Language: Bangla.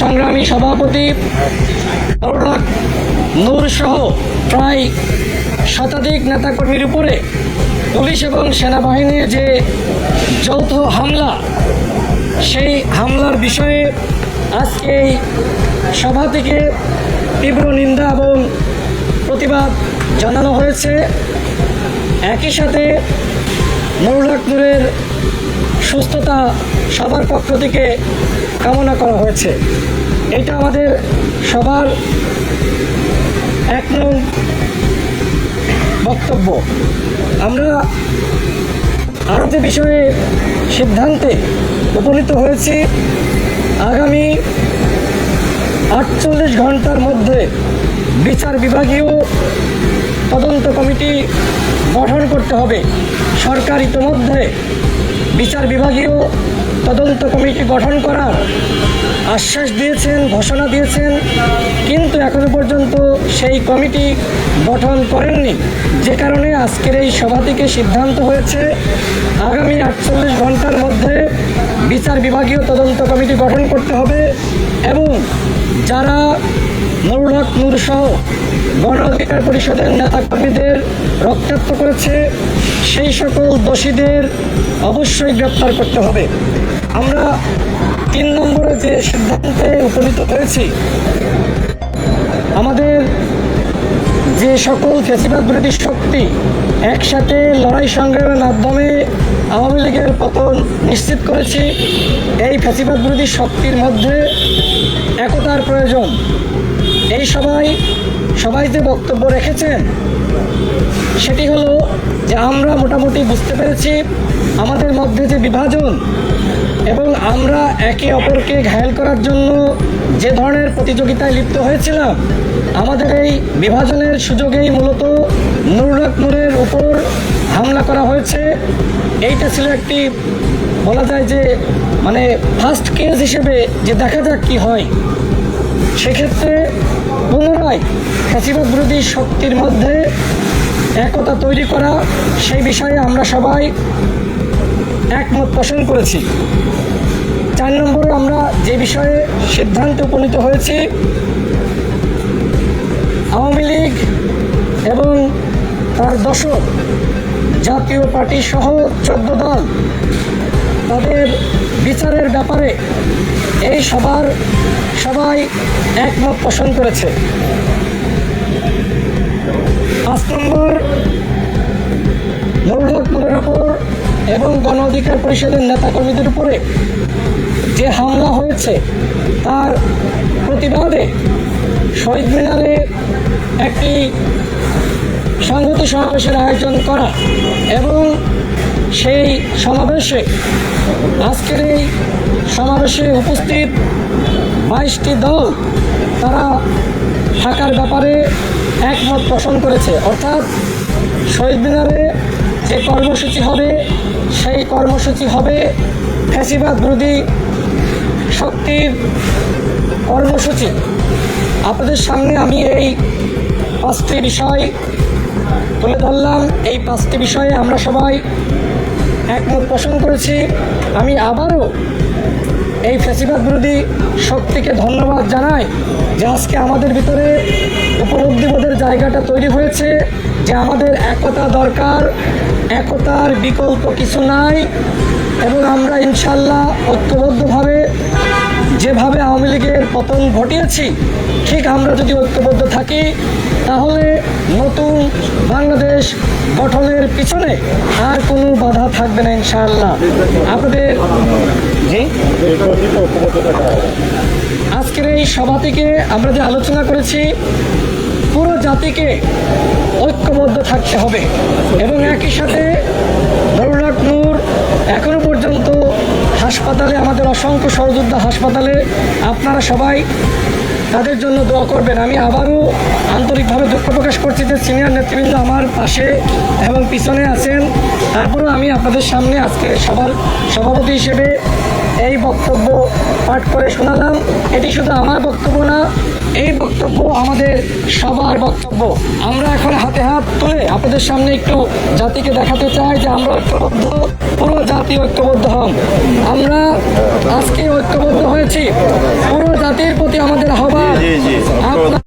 সংগ্রামী সভাপতি নূর সহ প্রায় শতাধিক নেতাকর্মীর উপরে পুলিশ এবং সেনাবাহিনীর যে যৌথ হামলা, সেই হামলার বিষয়ে আজকে এই সভা থেকে তীব্র নিন্দা এবং প্রতিবাদ জানানো হয়েছে। একই সাথে নূরের সুস্থতা সবার পক্ষ থেকে কামনা করা হয়েছে। এটা আমাদের সবার এক নং বক্তব্য। আমরা আরও যে বিষয়ে সিদ্ধান্তে উপনীত হয়েছি। আগামী আটচল্লিশ ঘণ্টার মধ্যে বিচার বিভাগীয় তদন্ত কমিটি গঠন করতে হবে। সরকার ইতিমধ্যে বিচার বিভাগীয় তদন্ত কমিটি গঠন করার আশ্বাস দিয়েছেন, ঘোষণা দিয়েছেন, কিন্তু এখনও পর্যন্ত সেই কমিটি গঠন করেননি। যে কারণে আজকের এই সভা থেকে সিদ্ধান্ত হয়েছে, আগামী আটচল্লিশ ঘণ্টার মধ্যে বিচার বিভাগীয় তদন্ত কমিটি গঠন করতে হবে এবং যারা নুরুল নূর সহ গণ অধিকার পরিষদের নেতাকর্মীদের রক্তাক্ত করেছে। সেই সকল দোষীদের অবশ্যই গ্রেপ্তার করতে হবে। আমরা তিন নম্বরে যে সিদ্ধান্তে উপনীত হয়েছি, আমাদের সকল ফেসিবাদ বিরোধী শক্তি একসাথে লড়াই সংগ্রামের মাধ্যমে আওয়ামী লীগের পতন নিশ্চিত করেছি, এই ফেসিবাদ বিরোধী শক্তির মধ্যে একতার প্রয়োজন। এই সবাই সবাই যে বক্তব্য রেখেছেন, সেটি হলো যে আমরা মোটামুটি বুঝতে পেরেছি আমাদের মধ্যে যে বিভাজন এবং আমরা একে অপরকে ঘায়েল করার জন্য যে ধরনের প্রতিযোগিতায় লিপ্ত হয়েছিলাম, আমাদের এই বিভাজনের সুযোগেই মূলত হক উপর হামলা করা হয়েছে। এইটা ছিল একটি বলা যায় যে মানে ফার্স্ট কেস হিসেবে যে দেখা যাক কি হয়। সেক্ষেত্রে পুনরায় ফ্যাসিবাদ বিরোধী শক্তির মধ্যে একতা তৈরি করা, সেই বিষয়ে আমরা সবাই একমত পোষণ করেছি। চার নম্বরে আমরা যে বিষয়ে সিদ্ধান্তে উপনীত হয়েছি, আওয়ামী লীগ এবং তার দশক জাতীয় পার্টি সহ চোদ্দ দল তাদের বিচারের ব্যাপারে এই সবার সবাই একমত পোষণ করেছে। পাঁচ নম্বর নূরের উপর এবং গণ অধিকার পরিষদের নেতাকর্মীদের উপরে যে হামলা হয়েছে, তার প্রতিবাদে শহীদ মিনারে একটি সংহতি সমাবেশের আয়োজন করা এবং সেই সমাবেশে আজকের এই সমাবেশে উপস্থিত বাইশটি দল তারা থাকার ব্যাপারে একমত পোষণ করেছে। অর্থাৎ শহীদ মিনারে যে কর্মসূচি হবে, সেই কর্মসূচি হবে ফ্যাসিবাদ বিরোধী শক্তির কর্মসূচি। আপনাদের সামনে আমি এই পাঁচটি বিষয় তুলে ধরলাম এই পাঁচটি বিষয়ে আমরা সবাই একমত পোষণ করেছি। আমি আবারও এই ফ্যাসিবাদ বিরোধী শক্তিকে ধন্যবাদ জানাই যে আজকে আমাদের ভিতরে উপলব্ধিবোধের জায়গাটা তৈরি হয়েছে যে আমাদের একতা দরকার, একতার বিকল্প কিছু নাই এবং আমরা ইনশাল্লাহ ঐক্যবদ্ধভাবে যেভাবে আওয়ামী লীগের পতন ঘটিয়েছি, ঠিক আমরা যদি ঐক্যবদ্ধ থাকি, তাহলে নতুন বাংলাদেশ গঠনের পিছনে আর কোনো বাধা থাকবে না ইনশাআল্লাহ। আপনাদের জি? আজকের এই সভা থেকে আমরা যে আলোচনা করেছি, পুরো জাতিকে ঐক্যবদ্ধ থাকতে হবে। এবং একই সাথে নুরুল অসংখ্য সহযোদ্ধা হাসপাতালে আপনারা সবাই তাদের জন্য দোয়া করবেন। আমি আবারও আন্তরিকভাবে দুঃখ প্রকাশ করছি যে সিনিয়র নেতৃবৃন্দ আমার পাশে এবং পিছনে আছেন। তারপরেও আমি আপনাদের সামনে আজকে সবার সভাপতি হিসেবে এই বক্তব্য পাঠ করে শোনালাম। এটি শুধু আমার বক্তব্য না এই বক্তব্য আমাদের সবার বক্তব্য। আমরা এখন হাতে হাত তুলে আপনাদের সামনে একটু জাতিকে দেখাতে চাই যে আমরা ঐক্যবদ্ধ পুরো জাতি ঐক্যবদ্ধ হন আমরা আজকে ঐক্যবদ্ধ হয়েছি পুরো জাতির প্রতি আমাদের আহ্বান।